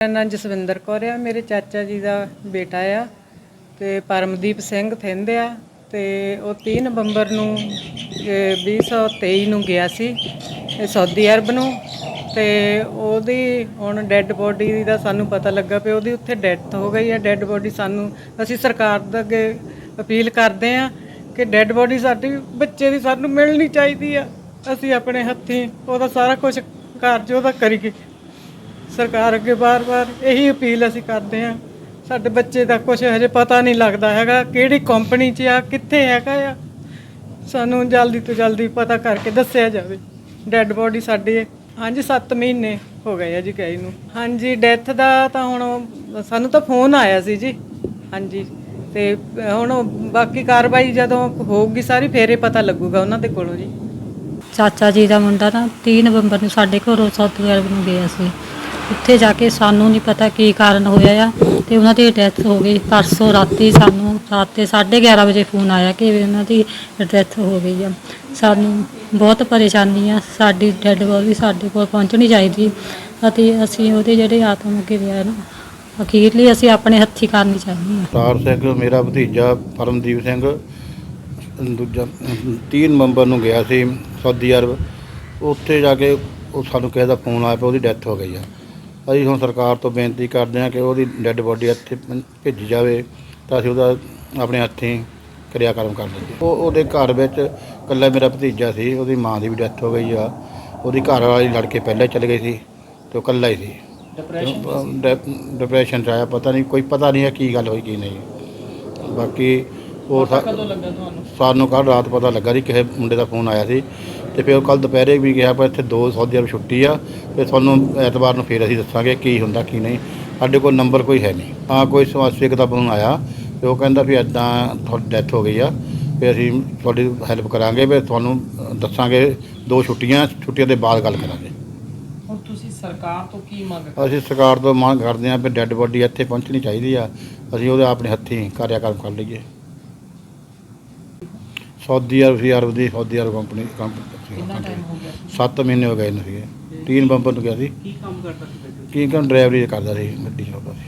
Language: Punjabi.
ਮੇਰਾ ਨਾਂ ਜਸਵਿੰਦਰ ਕੌਰ ਆ, ਮੇਰੇ ਚਾਚਾ ਜੀ ਦਾ ਬੇਟਾ ਆ ਤੇ ਪਰਮਦੀਪ ਸਿੰਘ ਥਿੰਦ ਆ ਤੇ ਉਹ 30 ਨਵੰਬਰ ਨੂੰ ਇਹ 2023 ਨੂੰ ਗਿਆ ਸੀ, ਇਹ ਸਾਊਦੀ ਅਰਬ ਨੂੰ ਤੇ ਉਹਦੀ ਹੁਣ ਡੈੱਡ ਬੋਡੀ ਦਾ ਸਾਨੂੰ ਪਤਾ ਲੱਗਾ ਵੀ ਉਹਦੀ ਉੱਥੇ ਡੈਥ ਹੋ ਗਈ ਆ, ਡੈੱਡ ਬੋਡੀ ਸਾਨੂੰ, ਅਸੀਂ ਸਰਕਾਰ ਦੇ ਅੱਗੇ ਅਪੀਲ ਕਰਦੇ ਆ ਕਿ ਡੈੱਡ ਬੋਡੀ ਸਾਡੀ ਬੱਚੇ ਦੀ ਸਾਨੂੰ ਮਿਲਣੀ ਚਾਹੀਦੀ ਆ, ਅਸੀਂ ਆਪਣੇ ਹੱਥੀਂ ਉਹਦਾ ਸਾਰਾ ਕੁਝ ਕਾਰਜ ਉਹਦਾ ਕਰੀਏ। ਸਰਕਾਰ ਅੱਗੇ ਬਾਰ-ਬਾਰ ਇਹੀ ਅਪੀਲ ਅਸੀਂ ਕਰਦੇ ਹਾਂ। ਸਾਡੇ ਬੱਚੇ ਦਾ ਕੁਝ ਹਜੇ ਪਤਾ ਨਹੀਂ ਲੱਗਦਾ ਹੈਗਾ ਕਿਹੜੀ ਕੰਪਨੀ 'ਚ ਆ, ਕਿੱਥੇ ਹੈਗਾ ਆ। ਸਾਨੂੰ ਜਲਦੀ ਤੋਂ ਜਲਦੀ ਪਤਾ ਕਰਕੇ ਦੱਸਿਆ ਜਾਵੇ। ਡੈੱਡ ਬੋਡੀ ਸਾਡੀ ਹਾਂਜੀ 7 ਮਹੀਨੇ ਹੋ ਗਏ ਆ ਜੀ ਗਈ ਨੂੰ। ਹਾਂਜੀ ਡੈਥ ਦਾ ਤਾਂ ਹੁਣ ਸਾਨੂੰ ਤਾਂ ਫੋਨ ਆਇਆ ਸੀ ਜੀ। ਹਾਂਜੀ, ਤੇ ਹੁਣ ਬਾਕੀ ਕਾਰਵਾਈ ਜਦੋਂ ਹੋਊਗੀ ਸਾਰੀ ਫੇਰੇ ਪਤਾ ਲੱਗੂਗਾ ਉਹਨਾਂ ਦੇ ਕੋਲੋਂ ਜੀ। ਚਾਚਾ ਜੀ ਦਾ ਮੁੰਡਾ ਨਾ 30 ਨਵੰਬਰ ਨੂੰ ਸਾਡੇ ਘਰੋਂ ਸਾਊਦੀ ਨੂੰ ਗਿਆ ਸੀ। ਉੱਥੇ ਜਾ ਕੇ ਸਾਨੂੰ ਨਹੀਂ ਪਤਾ ਕੀ ਕਾਰਨ ਹੋਇਆ ਆ ਤੇ ਉਹਨਾਂ ਦੀ ਡੈਥ ਹੋ ਗਈ। ਪਰਸੋਂ ਰਾਤੀ ਸਾਨੂੰ ਰਾਤ ਦੇ 11:30 ਵਜੇ ਫੋਨ ਆਇਆ ਕਿ ਉਹਨਾਂ ਦੀ ਡੈਥ ਹੋ ਗਈ ਆ। ਸਾਨੂੰ ਬਹੁਤ ਪਰੇਸ਼ਾਨੀ ਆ। ਸਾਡੀ ਡੈੱਡ ਬੋਡੀ ਸਾਡੇ ਕੋਲ ਪਹੁੰਚਣੀ ਚਾਹੀਦੀ ਅਤੇ ਅਸੀਂ ਉਹਦੇ ਜਿਹੜੇ ਆਤਮ ਅੱਗੇ ਵਿਆਹ ਨਾ, ਅਖੀਰਲੀ ਅਸੀਂ ਆਪਣੇ ਹੱਥੀ ਕਰਨੀ ਚਾਹੁੰਦੇ ਹਾਂ ਤਾਰ ਸਿੰਘ, ਮੇਰਾ ਭਤੀਜਾ ਪਰਮਦੀਪ ਸਿੰਘ, ਦੂਜਾ 3 ਨਵੰਬਰ ਨੂੰ ਗਿਆ ਸੀ ਸਾਊਦੀ ਅਰਬ। ਉੱਥੇ ਜਾ ਕੇ ਉਹ ਸਾਨੂੰ ਕਿਸੇ ਦਾ ਫੋਨ ਆਇਆ ਪਿਆ ਉਹਦੀ ਡੈਥ ਹੋ ਗਈ ਆ। ਅਸੀਂ ਹੁਣ ਸਰਕਾਰ ਤੋਂ ਬੇਨਤੀ ਕਰਦੇ ਹਾਂ ਕਿ ਉਹਦੀ ਡੈੱਡ ਬੋਡੀ ਇੱਥੇ ਭੇਜੀ ਜਾਵੇ ਤਾਂ ਅਸੀਂ ਉਹਦਾ ਆਪਣੇ ਹੱਥੀਂ ਕਿਰਿਆਕਰਮ ਕਰ ਲਈਏ। ਉਹ ਉਹਦੇ ਘਰ ਵਿੱਚ ਇਕੱਲਾ ਮੇਰਾ ਭਤੀਜਾ ਸੀ ਉਹਦੀ ਮਾਂ ਦੀ ਵੀ ਡੈਥ ਹੋ ਗਈ ਆ। ਉਹਦੀ ਘਰ ਵਾਲੀ ਲੜ ਕੇ ਪਹਿਲਾਂ ਚਲੇ ਗਈ ਸੀ ਤੇ ਉਹ ਇਕੱਲਾ ਹੀ ਸੀ। ਡਿਪਰੈਸ਼ਨ ਡਿਪਰੈਸ਼ਨ ਚ ਆਇਆ ਪਤਾ ਨਹੀਂ ਕੋਈ ਪਤਾ ਨਹੀਂ ਹੈ ਕੀ ਗੱਲ ਹੋਈ ਕੀ ਨਹੀਂ। ਬਾਕੀ ਉਹ ਕਦੋਂ ਲੱਗਾ ਤੁਹਾਨੂੰ? ਸਾਨੂੰ ਕੱਲ ਰਾਤ ਪਤਾ ਲੱਗਾ ਸੀ ਕਿਸੇ ਮੁੰਡੇ ਦਾ ਫੋਨ ਆਇਆ ਸੀ। ਤੇ ਫਿਰ ਕੱਲ ਦੁਪਹਿਰੇ ਵੀ ਗਿਆ ਪਰ ਇੱਥੇ ਦੋ ਸੌਦੀ ਅਰਬ ਛੁੱਟੀ ਆ ਤੇ ਤੁਹਾਨੂੰ ਐਤਵਾਰ ਨੂੰ ਫੇਰ ਅਸੀਂ ਦੱਸਾਂਗੇ ਕੀ ਹੁੰਦਾ ਕੀ ਨਹੀਂ। ਸਾਡੇ ਕੋਲ ਨੰਬਰ ਕੋਈ ਹੈ ਨਹੀਂ। ਹਾਂ ਕੋਈ ਸਵਾਸਿਕ ਦਾ ਫੋਨ ਆਇਆ ਤੇ ਉਹ ਕਹਿੰਦਾ ਵੀ ਐਦਾਂ ਤੁਹਾਡੀ ਡੈਥ ਹੋ ਗਈ ਆ ਫਿਰ ਅਸੀਂ ਤੁਹਾਡੀ ਹੈਲਪ ਕਰਾਂਗੇ ਫਿਰ ਤੁਹਾਨੂੰ ਦੱਸਾਂਗੇ ਦੋ ਛੁੱਟੀਆਂ ਛੁੱਟੀਆਂ ਦੇ ਬਾਅਦ ਗੱਲ ਕਰਾਂਗੇ। ਹੁਣ ਤੁਸੀਂ ਸਰਕਾਰ ਤੋਂ ਕੀ ਮੰਗ ਅਸੀਂ ਸਰਕਾਰ ਤੋਂ ਮੰਗ ਕਰਦੇ ਹਾਂ ਵੀ ਡੈੱਡ ਬੋਡੀ ਇੱਥੇ ਪਹੁੰਚਣੀ ਚਾਹੀਦੀ ਆ। ਅਸੀਂ ਉਹਦੇ ਆਪਣੇ ਹੱਥੀਂ ਕਾਰਿਆਕਰਮ ਕਰ ਲਈਏ। ਸਾਊਦੀ ਅਰਬ ਸੀ ਅਰਬ ਦੀ ਸਾਊਦੀ ਅਰਬ ਕੰਪਨੀ ਹੋ ਗਿਆ? ਕੰਪਨੀ 7 ਮਹੀਨੇ ਹੋ ਗਏ ਨੇ ਸੀਗੇ। 3 ਨਵੰਬਰ ਨੂੰ ਗਿਆ ਸੀ। ਕੀ ਕੰਮ ਕਰਦਾ ਸੀ ਕੀ ਕੰਮ ਡਰਾਈਵਰੀ ਕਰਦਾ ਸੀ ਗੱਡੀ ਚਲਾਉਂਦਾ ਸੀ।